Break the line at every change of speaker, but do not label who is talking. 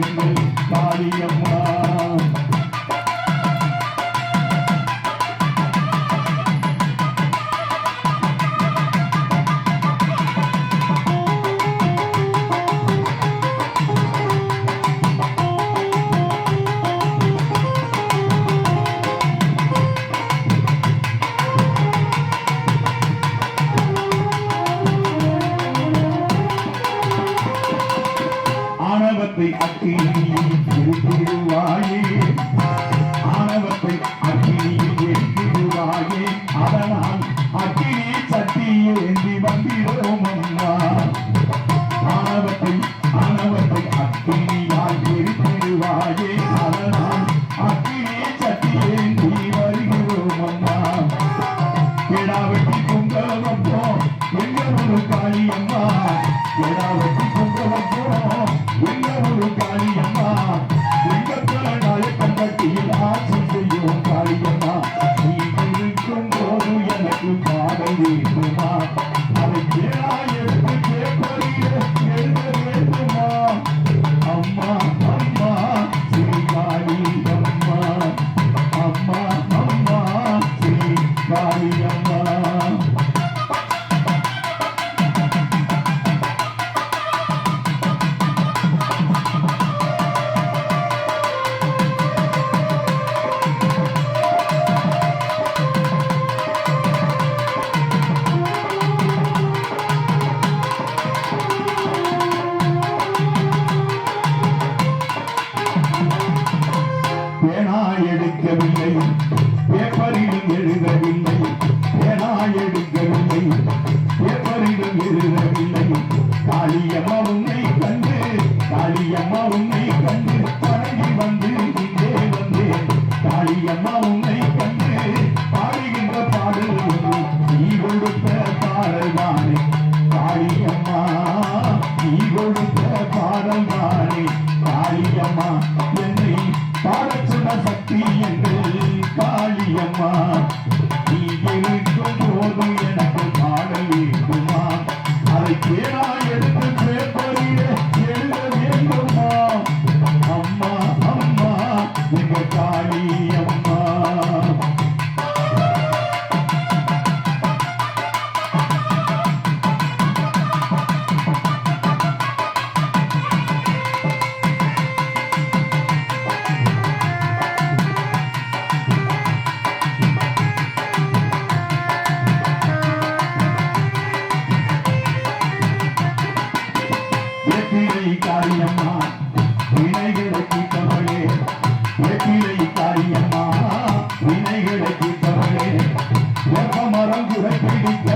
எங்கள் காளியம்மா ஆணவத்தை அக்கினியில் திருவாயே. ஆணவத்தை அக்கினியில் ஏற்றிடுவாயே அதனால் அக்கினி சட்டி ஏந்தி வந்திரோம் அம்மா. ஆணவத்தை ஆணவத்தை அக்கினியால் எரித்திடுவாயே அதனால் அக்கினி சட்டி ஏந்தி வருகிறோம் அம்மா. கிடாவட்டி குங்கலப்போ எங்க ஒரு காளியம்மா கிடாவட்டி பொங்கல் எடுக்கவில்லை. பேப்பரிலும் எழுதவில்லை. பேனா எடுக்கவில்லை. பேப்பரிலும் எழுதவில்லை. காளியம்மா உன்னை கண்டு காளியம்மா உன்னை கண்டு பழகி வந்து இங்கே வந்தேன் காளியம்மா உன்னை கண்டு பாடுகின்ற பாடல் ஒன்று நீ கொடுத்த பாடல் தானே. காளியம்மா நீ கொடுத்த பாடல் தானே. காளியம்மா நீ இருக்கும் எனக்கு பாடல் இருக்குமா? அதை கேட எட்டிலை காரியம்மா வினைகளை தீர்த்தவளே எட்டிலை காரியம்மா. வினைகளை தீர்த்தவளே வெப்ப மரம் குறை பிடித்த